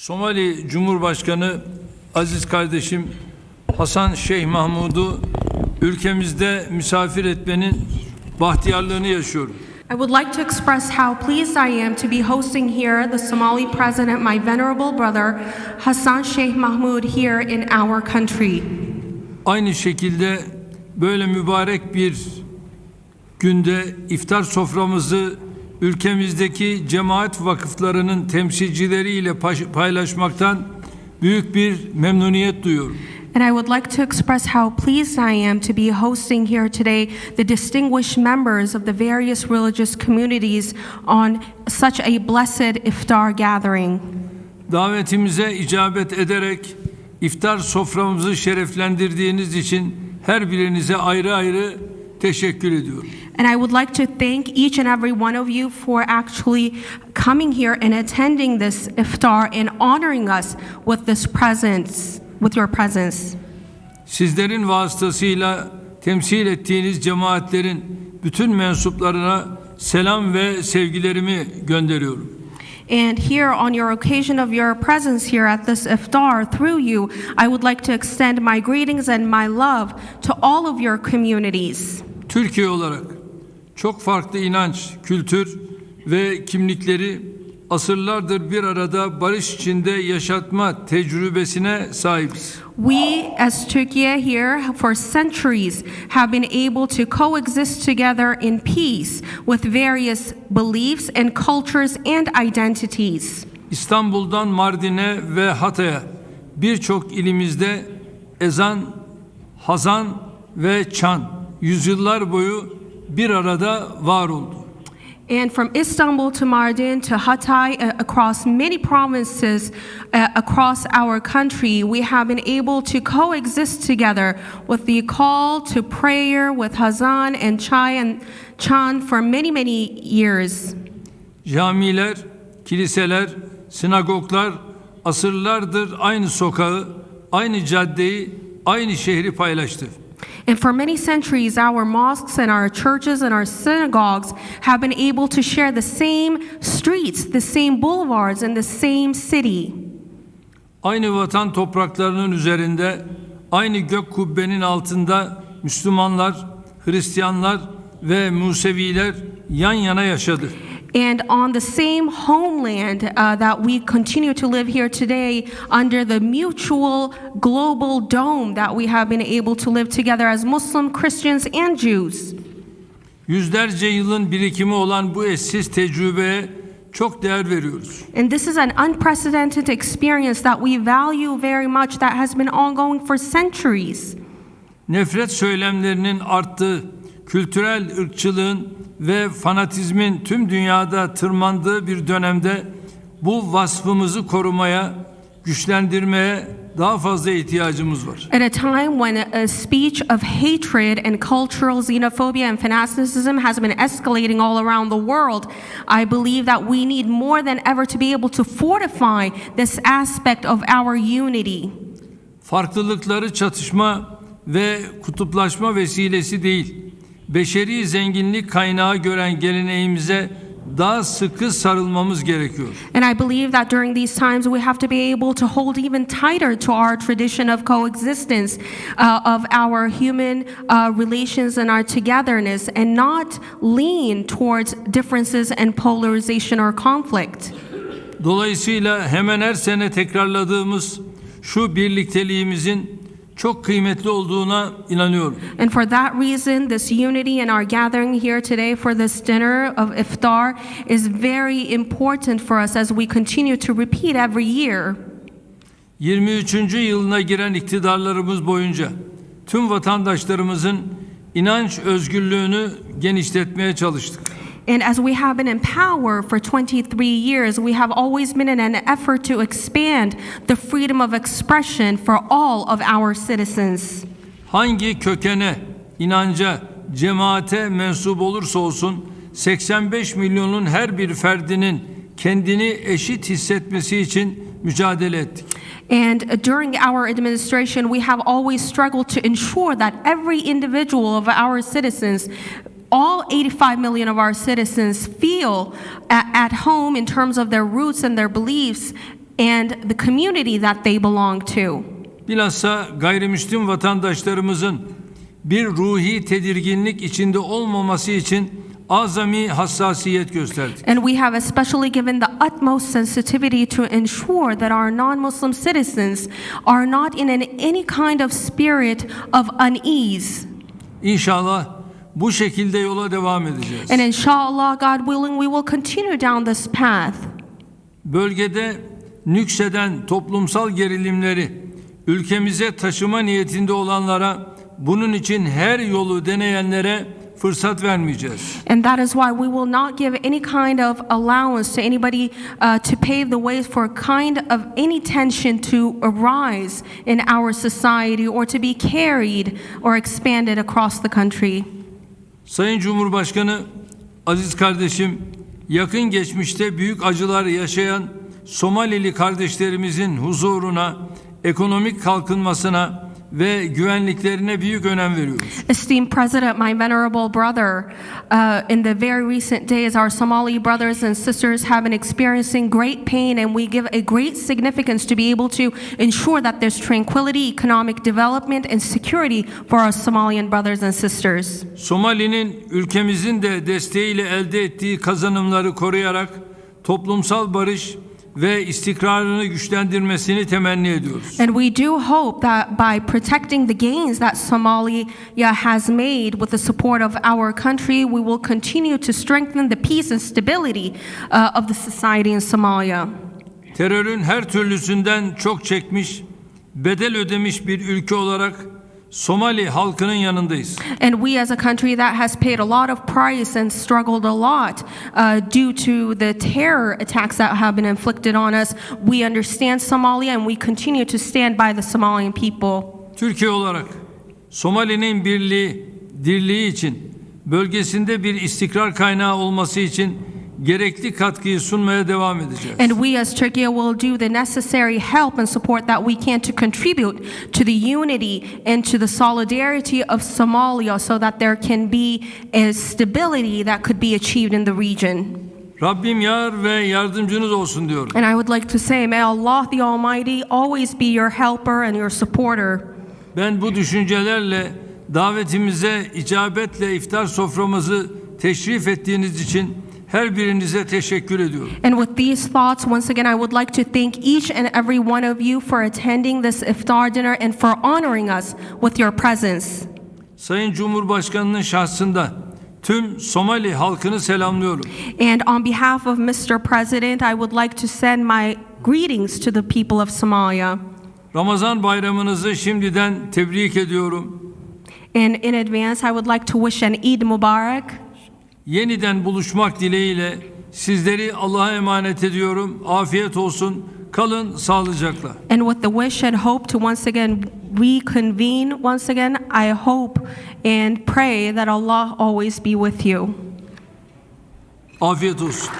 Somali Cumhurbaşkanı aziz kardeşim Hasan Şeyh Mahmud'u ülkemizde misafir etmenin bahtiyarlığını yaşıyorum. I would like to express how pleased I am to be hosting here the Somali president, my venerable brother Hassan Sheikh Mahmoud, here in our country. Aynı şekilde böyle mübarek bir günde iftar soframızı ülkemizdeki cemaat vakıflarının temsilcileriyle paylaşmaktan büyük bir memnuniyet duyuyorum. And I would like to express how pleased I am to be hosting here today the distinguished members of the various religious communities on such a blessed iftar gathering. Davetimize icabet ederek iftar soframızı şereflendirdiğiniz için her birinize ayrı ayrı teşekkür ediyorum. And I would like to thank each and every one of you for actually coming here and attending this iftar and honoring us with this presence, with your presence. Sizlerin vasıtasıyla temsil ettiğiniz cemaatlerin bütün mensuplarına selam ve sevgilerimi gönderiyorum. And here, on your occasion of your presence here at this iftar, through you, I would like to extend my greetings and my love to all of your communities. Türkiye olarak çok farklı inanç, kültür ve kimlikleri asırlardır bir arada barış içinde yaşatma tecrübesine sahibiz. We, as Turkey here, for centuries have been able to coexist together in peace with various beliefs and cultures and identities. İstanbul'dan Mardin'e ve Hatay'a birçok ilimizde ezan, hazan ve çan yüzyıllar boyu bir arada var oldu. And from Istanbul to Mardin to Hatay, uh, across many provinces uh, across our country, we have been able to coexist together with the call to prayer with Hazan and Chai and Chan for many, many years. Camiler, kiliseler, sinagoglar asırlardır aynı sokağı, aynı caddeyi, aynı şehri paylaştı. And for many centuries, our mosques and our churches and our synagogues have been able to share the same streets, the same boulevards, and the same city. Aynı vatan topraklarının üzerinde, aynı gök kubbenin altında Müslümanlar, Hristiyanlar ve Museviler yan yana yaşadı. And on the same homeland uh, that we continue to live here today, under the mutual global dome that we have been able to live together as Muslim, Christians, and Jews. Yüzlerce yılın birikimi olan bu eşsiz tecrübeye çok değer veriyoruz. And this is an unprecedented experience that we value very much that has been ongoing for centuries. Nefret söylemlerinin arttığı, kültürel ırkçılığın ve fanatizmin tüm dünyada tırmandığı bir dönemde bu vasfımızı korumaya, güçlendirmeye daha fazla ihtiyacımız var. At a time when a speech of hatred and cultural xenophobia and fanaticism has been escalating all around the world, I believe that we need more than ever to be able to fortify this aspect of our unity. Farklılıkları çatışma ve kutuplaşma vesilesi değil, beşeri zenginlik kaynağı gören geleneğimize daha sıkı sarılmamız gerekiyor. And I believe that during these times we have to be able to hold even tighter to our tradition of coexistence, uh, of our human uh, relations and our togetherness, and not lean towards differences and polarization or conflict. Dolayısıyla hemen her sene tekrarladığımız şu birlikteliğimizin çok kıymetli olduğuna inanıyorum. And for that reason, this unity and our gathering here today for this dinner of iftar is very important for us as we continue to repeat every year. 23. yılına giren iktidarlarımız boyunca tüm vatandaşlarımızın inanç özgürlüğünü genişletmeye çalıştık. And as we have been in power for 23 years, we have always been in an effort to expand the freedom of expression for all of our citizens. Hangi kökene, inanca, cemaate mensup olursa olsun 85 milyonun her bir ferdinin kendini eşit hissetmesi için mücadele ettik. And during our administration, we have always struggled to ensure that every individual of our citizens, all 85 million of our citizens, feel at, at home in terms of their roots and their beliefs and the community that they belong to. Bilhassa gayrimüslim vatandaşlarımızın bir ruhi tedirginlik içinde olmaması için azami hassasiyet gösterdik. And we have especially given the utmost sensitivity to ensure that our non Muslim citizens are not in an, any kind of spirit of unease. İnşallah bu şekilde yola devam edeceğiz. And inshallah, God willing, we will continue down this path. Bölgede nükseden toplumsal gerilimleri ülkemize taşıma niyetinde olanlara bunun için her yolu deneyenlere fırsat vermeyeceğiz. And that is why we will not give any kind of allowance to anybody uh, to pave the way for kind of any tension to arise in our society or to be carried or expanded across the country. Sayın Cumhurbaşkanı, aziz kardeşim, yakın geçmişte büyük acılar yaşayan Somalili kardeşlerimizin huzuruna, ekonomik kalkınmasına ve güvenliklerine büyük önem veriyoruz. Esteemed President, my venerable brother, uh, in the very recent days, our Somali brothers and sisters have been experiencing great pain, and we give a great significance to be able to ensure that there's tranquility, economic development, and security for our Somalian brothers and sisters. Somali'nin ülkemizin de desteğiyle elde ettiği kazanımları koruyarak toplumsal barış ve istikrarını güçlendirmesini temenni ediyoruz. And we do hope that by protecting the gains that Somalia has made with the support of our country, we will continue to strengthen the peace and stability uh, of the society in Somalia. Terörün her türlüsünden çok çekmiş, bedel ödemiş bir ülke olarak Somali halkının yanındayız. And we as a country that has paid a lot of price and struggled a lot uh, due to the terror attacks that have been inflicted on us, we understand Somalia and we continue to stand by the Somalian people. Türkiye olarak Somali'nin birliği, dirliği için bölgesinde bir istikrar kaynağı olması için gerekli katkıyı sunmaya devam edeceğiz. And we as Turkey will do the necessary help and support that we can to contribute to the unity and to the solidarity of Somalia so that there can be a stability that could be achieved in the region. Rabbim yar ve yardımcınız olsun diyorum. And I would like to say, may Allah the Almighty always be your helper and your supporter. Ben bu düşüncelerle davetimize icabetle iftar soframızı teşrif ettiğiniz için her birinize teşekkür ediyorum. And with these thoughts, once again, I would like to thank each and every one of you for attending this iftar dinner and for honoring us with your presence. Sayın Cumhurbaşkanının şahsında tüm Somali halkını selamlıyorum. And on behalf of Mr. President, I would like to send my greetings to the people of Somalia. Ramazan bayramınızı şimdiden tebrik ediyorum. And in advance, I would like to wish an Eid Mubarak. Yeniden buluşmak dileğiyle sizleri Allah'a emanet ediyorum. Afiyet olsun. Kalın sağlıcakla. And with the wish and hope to once again reconvene, once again, I hope and pray that Allah always be with you. Afiyet olsun.